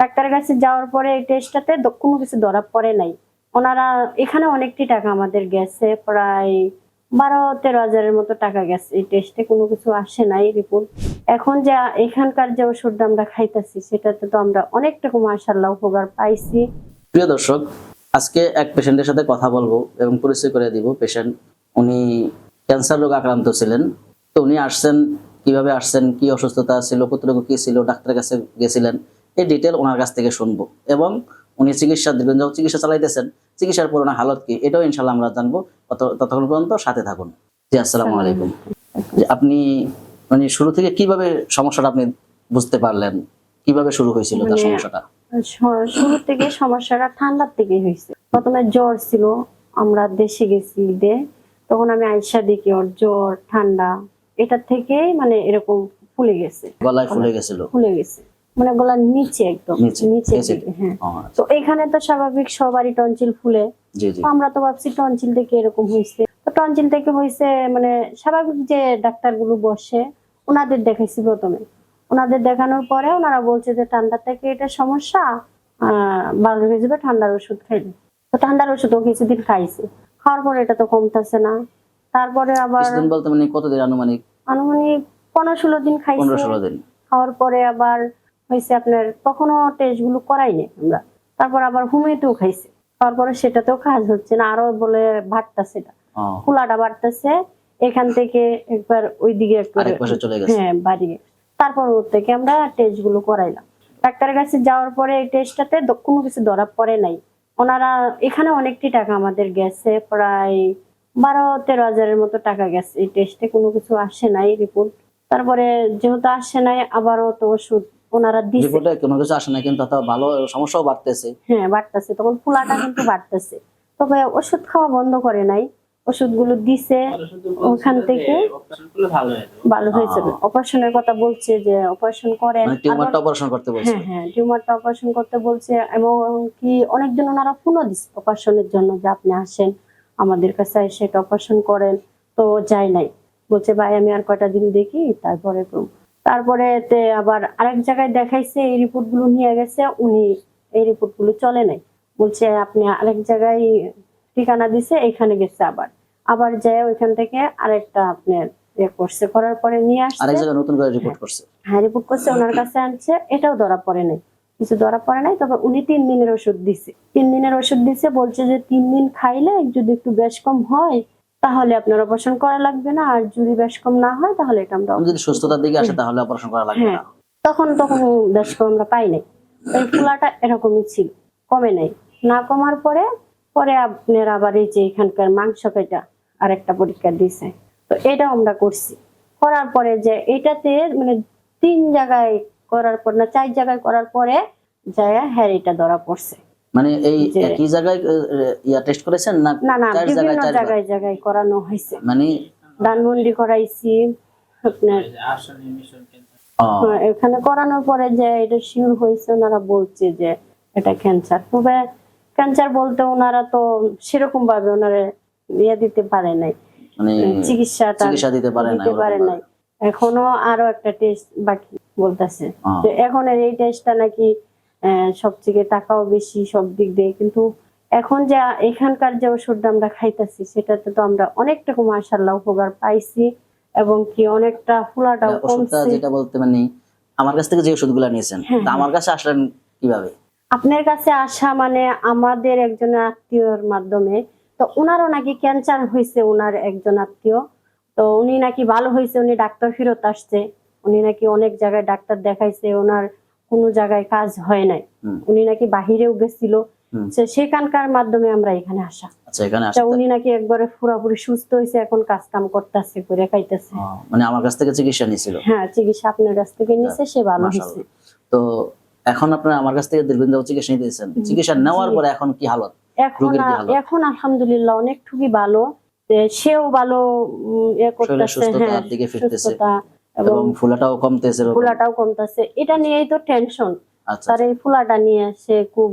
ডাক্তারের কাছে যাওয়ার পরে এই টেস্টটাতে কোনো কিছু ধরা পড়ে নাই। ওনারা এখানে অনেকটি টাকা আমাদের গেছে, প্রায় বারো, তেরো হাজারের মতো টাকা গেছে। এই টেস্টে কোনো কিছু আসে নাই রিপোর্ট এখন যে এখানকার যে ওষুধটা আমরা খাইতেছি, সেটাতে তো আমরা অনেকটুকু মার্শাল্লাহ উপকার পাইছি। প্রিয় দর্শক, আজকে এক পেশেন্টের সাথে কথা বলব এবং পরিচয় করে দিব। পেশেন্ট, উনি ক্যান্সার রোগ আক্রান্ত ছিলেন। তো উনি আসছেন, কীভাবে আসছেন, কি অসুস্থতা ছিল, কতটুকু কি ছিল, ডাক্তারের কাছে গেছিলেন। এই ডিটেল ওনার কাছ থেকে শুনব। এবং উনি চিকিৎসা দীর্ঘদিন যাবত চিকিৎসা চালাইতেছেন চিকিৎসার পুরোনো হালত কি? এটাও ইনশাল্লাহ আমরা জানব। ততক্ষণ পর্যন্ত সাথে থাকুন। জি আসসালামু আলাইকুম। আপনি মানে শুরু থেকে কীভাবে সমস্যাটা আপনি বুঝতে পারলেন? কীভাবে শুরু হয়েছিল তার মানে- সমস্যাটা? শুরু থেকে সমস্যাটা ঠান্ডার থেকে হয়েছে। প্রথমে জ্বর ছিল আমরা দেশে গেছি ঈদে। তখন আমি আইসা দেখি ওর জ্বর ঠান্ডা এটা থেকেই মানে এরকম ফুলে গেছে। গলায় ফুলে গেছিল। ফুলে গেছে। মানে গলার নিচে একদম নিচে, হ্যাঁ। তো এখানে তো স্বাভাবিক সবারই টনসিল ফুলে। আমরা তো ভাবছি টনসিল থেকে এরকম হয়েছে তো টনসিল থেকে হয়েছে মানে স্বাভাবিক যে ডাক্তারগুলো বসে ওনাদের দেখাইছি প্রথমে। ওনাদের দেখানোর পরে ওনারা বলছে যে ঠান্ডা থেকে এটা সমস্যা আহ ভালো হয়ে যাবে ঠান্ডার ওষুধ খাইলে তো ঠান্ডার ওষুধও কিছুদিন খাইছে। খাওয়ার পরে এটা তো কমতেছে না। তারপরে আবার বলতে মানে কতদিন আনুমানিক? আনুমানিক পনেরো ষোলো দিন খাইছে। খাওয়ার পরে আবার হয়েছে আপনার তখনও টেস্টগুলো করাইনি আমরা। তারপর আবার হোমিওতেও খাইছে। তারপরে পরে সেটাতেও কাজ হচ্ছে না আরও বলে বাড়তেছে এটা। ও, ফুলাটা বাড়তেছে এখান থেকে একবার ওইদিকে হ্যাঁ বাড়িয়ে তারপর ওর থেকে আমরা টেস্টগুলো করাইলাম। ডাক্তারের কাছে যাওয়ার পরে এই টেস্টটাতে কোনো কিছু ধরা পড়ে নাই। ওনারা এখানে অনেকটি টাকা আমাদের গেছে প্রায় বারো তেরো হাজারের মতো টাকা গেছে। এই টেস্টে কোনো কিছু আসে নাই রিপোর্ট তারপরে যেহেতু আসে নাই আবারও তো ওষুধ ওনারা দিছে। রিপোর্টে কোনো কিছু আসে না কিন্তু তাতে ভালো সমস্যাও বাড়তেছে। হ্যাঁ বাড়তেছে। তখন ফুলাটা কিন্তু বাড়তেছে। তবে ওষুধ খাওয়া বন্ধ করে নাই। ওষুধগুলো দিছে। ওখান থেকে ভালো হয়েছে অপারেশনের কথা বলছে যে অপারেশন করেন। মানে টিউমারটা অপারেশন করতে বলছে। হ্যাঁ হ্যাঁ টিউমারটা অপারেশন করতে বলছে। এবং কি অনেকজন ওনারা ফোনও দিচ্ছে অপারেশনের জন্য যে আপনি আসেন আমাদের কাছে এসে এটা অপারেশন করেন। তো যাই নাই। বলছে ভাই আমি আর কয়টা দিন দেখি তারপরে। তারপরে আবার আরেক জায়গায় দেখাইছে এই রিপোর্টগুলো নিয়ে গেছে উনি এই রিপোর্টগুলো চলে নাই। বলছে আপনি আরেক জায়গায় ঠিকানা দিছে এখানে গেছে আবার। আবার যায় ওইখান থেকে আরেকটা আপনার ইয়ে করছে করার পরে নিয়ে আরেক আসছে জায়গায় নতুন করে রিপোর্ট করছে। হ্যাঁ রিপোর্ট করছে ওনার কাছে আনছে এটাও ধরা পড়ে নাই। কিছু ধরা পড়ে নাই তবে উনি তিন দিনের ওষুধ দিছে। তিন দিনের ওষুধ দিছে বলছে যে তিন দিন খাইলে যদি একটু বেশ কম হয় তাহলে আপনার অপারেশন করা লাগবে না আর যদি বেশ কম না হয় তাহলে এটা আমরা যদি সুস্থতার দিকে আসে তাহলে অপারেশন করা লাগবে হ্যাঁ না। তখন তখন বেশ কম আমরা পাই নাই। এই ফুলাটা এরকমই ছিল কমে নাই। না কমার পরে পরে আপনার আবার এই যে এখানকার মাংস কেটা আরেকটা পরীক্ষা দিছে। তো এটাও আমরা করছি। করার পরে যে এটাতে মানে তিন জায়গায় করার পর না চার জায়গায় করার পরে যায় হ্যাঁ এটা ধরা পড়ছে। মানে এই একই জায়গায় ইয়া টেস্ট করেছেন না না না চার বিভিন্ন জায়গায় চারবার? জায়গায় জায়গায় করানো হয়েছে। মানে ধানমন্ডি করাইছি আপনার হ্যাঁ, এখানে করানোর পরে যে এটা শিওর হয়েছে ওনারা বলছে যে এটা ক্যান্সার তবে ক্যান্সার বলতে ওনারা তো সেরকম ভাবে ওনারা ইয়ে দিতে পারে নাই। মানে চিকিৎসাটা চিকিৎসা দিতে পারে না দিতে পারে নাই। এখনও আরও একটা টেস্ট বাকি বলতেছে। এখন এই টেস্টটা নাকি সব থেকে টাকাও বেশি সব দিক দিয়ে। কিন্তু এখন যা এখানকার যে ওষুধটা আমরা খাইতেছি সেটাতে তো আমরা অনেকটুকু মার্শাল্লাহ উপকার পাইছি এবং কি অনেকটা ফুলাটাও কমছে। যেটা বলতে মানে আমার কাছ থেকে যে ওষুধগুলো নিয়েছেন হ্যাঁ, তা আমার কাছে আসলেন কীভাবে? আপনার কাছে আসা মানে আমাদের একজন আত্মীয়র মাধ্যমে তো ওনারও নাকি ক্যান্সার হয়েছে ওনার একজন আত্মীয়। তো উনি নাকি ভালো হয়েছে উনি ডাক্তার ফেরত আসছে। উনি নাকি অনেক জায়গায় ডাক্তার দেখাইছে ওনার কোনো জায়গায় কাজ হয় নাই। উনি নাকি বাহিরেও গেছিল। সেখানকার মাধ্যমে আমরা এখানে আসা। আচ্ছা উনি নাকি একবারে পুরোপুরি সুস্থ হয়েছে এখন কাজ কাম করতেছে করে খাইতেছে। মানে আমার কাছ থেকে চিকিৎসা নিয়েছিল? হ্যাঁ চিকিৎসা আপনার কাছ থেকে নিছে সে ভালো হয়েছে তো এখন আপনারা আমার কাছ থেকে দীর্ঘদিন যাবত চিকিৎসা নিতেছেন। চিকিৎসা নেওয়ার পরে এখন কি হালত? এখন আলহামদুলিল্লাহ অনেক খুবই ভালো সেও ভালো ইয়ে করতেছে সুস্থতার হ্যাঁ দিকে ফিরতেছে। সুস্থতা এবং ফুলাটাও কমতেছে ফুলাটাও কমতেছে। এটা নিয়েই তো টেনশন আচ্ছা তার এই ফুলাটা নিয়ে সে খুব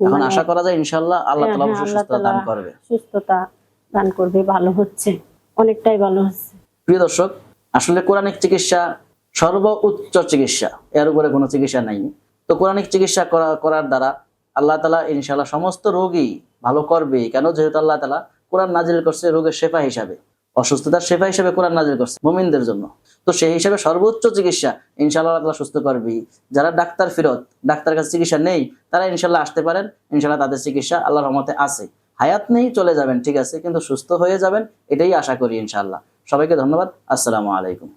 এখন মানে আশা করা যায় ইনশাআল্লাহ আল্লাহ হ্যাঁ, তাআলা হ্যাঁ, সুস্থতা দান করবে। সুস্থতা দান করবে ভালো হচ্ছে অনেকটাই ভালো হচ্ছে। প্রিয় দর্শক আসলে কোরআনিক চিকিৎসা সর্ব উচ্চ চিকিৎসা এর উপরে কোনো চিকিৎসা নাই। তো কোরআনিক চিকিৎসা করা করার দ্বারা আল্লাহ তালা ইনশাল্লাহ সমস্ত রোগী ভালো করবে। কেন? যেহেতু আল্লাহ তালা কোরআন নাজিল করছে রোগের শেফা হিসাবে। অসুস্থতার সেবা হিসেবে কোরআন নাজির করছে মুমিনদের জন্য। তো সেই হিসাবে সর্বোচ্চ চিকিৎসা ইনশাল্লাহ আল্লাহ সুস্থ করবি যারা ডাক্তার ফিরত, ডাক্তার কাছে চিকিৎসা নেই, তারা ইনশাল্লাহ আসতে পারেন ইনশাল্লাহ তাদের চিকিৎসা আল্লাহ রহমতে আছে। হায়াত নেই, চলে যাবেন, ঠিক আছে, কিন্তু সুস্থ হয়ে যাবেন, এটাই আশা করি ইনশাল্লাহ সবাইকে ধন্যবাদ, আসসালামু আলাইকুম।